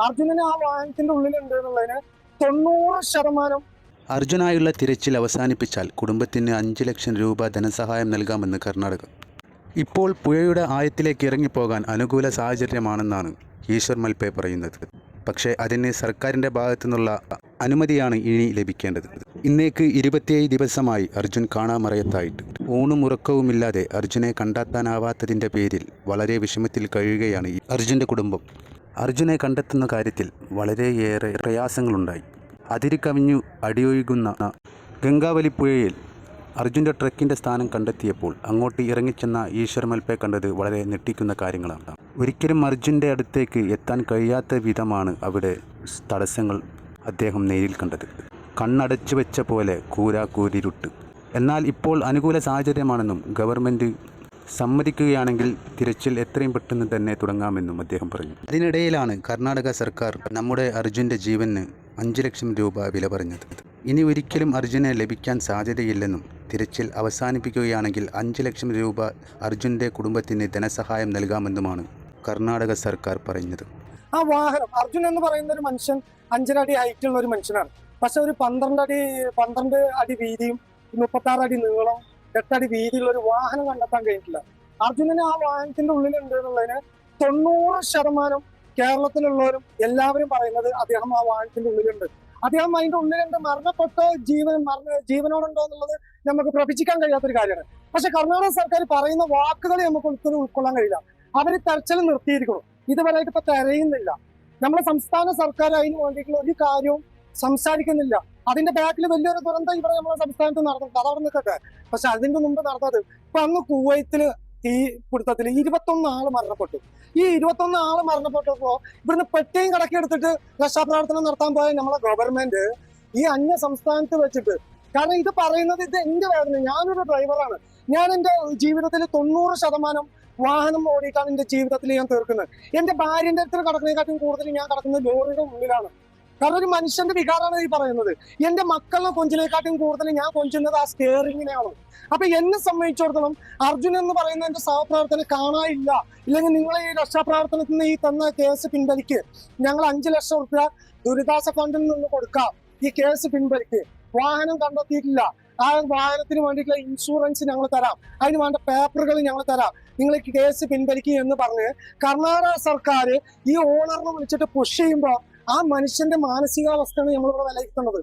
അർജുനന് ആ വാഹനത്തിന്റെ ഉള്ളിലുണ്ട് എന്നുള്ളതിന് തൊണ്ണൂറ് ശതമാനം അർജുനായുള്ള തിരച്ചിൽ അവസാനിപ്പിച്ചാൽ കുടുംബത്തിന് അഞ്ച് ലക്ഷം രൂപ ധനസഹായം നൽകാമെന്ന് കർണാടക. ഇപ്പോൾ പുഴയുടെ ആയത്തിലേക്ക് ഇറങ്ങിപ്പോകാൻ അനുകൂല സാഹചര്യമാണെന്നാണ് ഈശ്വർ മൽപേ പറയുന്നത്. പക്ഷേ അതിന് സർക്കാരിന്റെ ഭാഗത്തു നിന്നുള്ള അനുമതിയാണ് ഇനി ലഭിക്കേണ്ടത്. ഇന്നേക്ക് ഇരുപത്തിയേഴ് ദിവസമായി അർജുൻ കാണാമറയത്തായിട്ട്. ഊണും ഉറക്കവുമില്ലാതെ അർജുനെ കണ്ടെത്താനാവാത്തതിന്റെ പേരിൽ വളരെ വിഷമത്തിൽ കഴിയുകയാണ് അർജുന്റെ കുടുംബം. അർജുനെ കണ്ടെത്തുന്ന കാര്യത്തിൽ വളരെയേറെ പ്രയാസങ്ങളുണ്ടായി. അതിരിക്കവിഞ്ഞു അടിയൊഴുകുന്ന ഗംഗാവലിപ്പുഴയിൽ അർജുന്റെ ട്രക്കിന്റെ സ്ഥാനം കണ്ടെത്തിയപ്പോൾ അങ്ങോട്ട് ഇറങ്ങിച്ചെന്ന ഈശ്വർ കണ്ടത് വളരെ ഞെട്ടിക്കുന്ന കാര്യങ്ങളാണ്. ഒരിക്കലും അർജുന്റെ അടുത്തേക്ക് എത്താൻ കഴിയാത്ത വിധമാണ് അവിടെ തടസ്സങ്ങൾ അദ്ദേഹം നേരിൽ കണ്ടത്. കണ്ണടച്ചു വെച്ച പോലെ കൂരാക്കൂരിരുട്ട് എന്നാൽ ഇപ്പോൾ അനുകൂല സാഹചര്യമാണെന്നും ഗവൺമെന്റ് സമ്മതിക്കുകയാണെങ്കിൽ തിരച്ചിൽ എത്രയും പെട്ടെന്ന് തന്നെ തുടങ്ങാമെന്നും അദ്ദേഹം പറഞ്ഞു. അതിനിടയിലാണ് കർണാടക സർക്കാർ നമ്മുടെ അർജുന്റെ ജീവന് അഞ്ച് ലക്ഷം രൂപ വില പറഞ്ഞത്. ഇനി ഒരിക്കലും അർജുനെ ലഭിക്കാൻ സാധ്യതയില്ലെന്നും തിരച്ചിൽ അവസാനിപ്പിക്കുകയാണെങ്കിൽ അഞ്ച് ലക്ഷം രൂപ അർജുന്റെ കുടുംബത്തിന് ധനസഹായം നൽകാമെന്നുമാണ് കർണാടക സർക്കാർ പറഞ്ഞത് ആ വാഹനം അർജുൻ എന്ന് പറയുന്ന ഒരു മനുഷ്യൻ അഞ്ചര അടി ഹൈറ്റുള്ള ഒരു മനുഷ്യനാണ്. പക്ഷെ ഒരു പന്ത്രണ്ട് അടി പന്ത്രണ്ട് അടി വീതിയും മുപ്പത്തി ആറ് അടി നീളം എട്ടടി വീതിയുള്ള ഒരു വാഹനം കണ്ടെത്താൻ കഴിഞ്ഞിട്ടില്ല. അർജുനന് ആ വാഹനത്തിന്റെ ഉള്ളിലുണ്ട് എന്നുള്ളതിന് തൊണ്ണൂറ് ശതമാനം കേരളത്തിലുള്ളവരും എല്ലാവരും പറയുന്നത് അദ്ദേഹം ആ വാഹനത്തിന്റെ ഉള്ളിലുണ്ട്. അദ്ദേഹം അതിന്റെ ഉള്ളിലുണ്ട്. മരണപ്പെട്ട ജീവൻ മരണ ജീവനോടുണ്ടോ എന്നുള്ളത് നമുക്ക് പ്രവചിക്കാൻ കഴിയാത്തൊരു കാര്യമാണ്. പക്ഷെ കർണാടക സർക്കാർ പറയുന്ന വാക്കുകൾ നമുക്ക് ഒരിക്കലും ഉൾക്കൊള്ളാൻ കഴിയില്ല. അവർ തെരച്ചിൽ നിർത്തിയിരിക്കണം ഇതുവരെയായിട്ട് ഇപ്പൊ തെരയുന്നില്ല. നമ്മുടെ സംസ്ഥാന സർക്കാർ അതിന് വേണ്ടിയിട്ടുള്ള ഒരു കാര്യവും സംസാരിക്കുന്നില്ല. അതിന്റെ ബാക്കിൽ വലിയൊരു ദുരന്തം ഇവിടെ നമ്മുടെ സംസ്ഥാനത്ത് നടന്നിട്ടുണ്ട് അതവിടെ നിൽക്കട്ടെ. പക്ഷെ അതിന്റെ മുമ്പ് നടന്നത് ഇപ്പൊ അന്ന് കുവൈത്തിൽ ഈ പിടുത്തത്തിൽ ഇരുപത്തൊന്ന് ആൾ മരണപ്പെട്ടു. ഈ ഇരുപത്തൊന്ന് ആൾ മരണപ്പെട്ടപ്പോ ഇവിടുന്ന് പെട്ടിയും കടക്കി എടുത്തിട്ട് രക്ഷാപ്രവർത്തനം നടത്താൻ പോയ നമ്മളെ ഗവൺമെന്റ് ഈ അന്യ സംസ്ഥാനത്ത് വെച്ചിട്ട്. കാരണം ഇത് പറയുന്നത് ഇത് എന്റെ വേദന. ഞാനൊരു ഡ്രൈവറാണ് ഞാൻ എന്റെ ജീവിതത്തിൽ തൊണ്ണൂറ് ശതമാനം വാഹനം ഓടിയിട്ടാണ് എന്റെ ജീവിതത്തിൽ ഞാൻ തീർക്കുന്നത്. എന്റെ ഭാര്യന്റെ അടുത്ത് കടക്കുന്നതിനെക്കാട്ടും കൂടുതൽ ഞാൻ കിടക്കുന്നത് ലോറിയുടെ ഉള്ളിലാണ് കാരണം ഒരു മനുഷ്യന്റെ വികാരമാണ് ഈ പറയുന്നത്. എന്റെ മക്കളുടെ കൊഞ്ചിനെക്കാട്ടും കൂടുതൽ ഞാൻ കൊഞ്ചുന്നത് ആ സ്റ്റിയറിങ്ങിനെയാണ് അപ്പൊ എന്നെ സംബന്ധിച്ചിടത്തോളം അർജുൻ എന്ന് പറയുന്ന എന്റെ സഹപ്രവർത്തനം കാണാനില്ല. ഇല്ലെങ്കിൽ നിങ്ങളെ ഈ രക്ഷാപ്രവർത്തനത്തിൽ നിന്ന് ഈ തന്ന കേസ് പിൻവലിക്ക്. ഞങ്ങൾ അഞ്ചു ലക്ഷം റുപ്യ ദുരിതാശ്വാസ ഫണ്ടിൽ നിന്ന് കൊടുക്കാം. ഈ കേസ് പിൻവലിക്ക്. വാഹനം കണ്ടെത്തിയിട്ടില്ല. ആ വാഹനത്തിന് വേണ്ടിയിട്ടുള്ള ഇൻഷുറൻസ് ഞങ്ങൾ തരാം. അതിന് വേണ്ട പേപ്പറുകൾ ഞങ്ങൾ തരാം. നിങ്ങൾ കേസ് പിൻവലിക്കുക എന്ന് പറഞ്ഞ് കർണാടക സർക്കാർ ഈ ഓണറിനെ വിളിച്ചിട്ട് പുഷ് ചെയ്യുമ്പോൾ ആ മനുഷ്യന്റെ മാനസികാവസ്ഥയാണ് നമ്മളിവിടെ വിലയിരുത്തുന്നത്.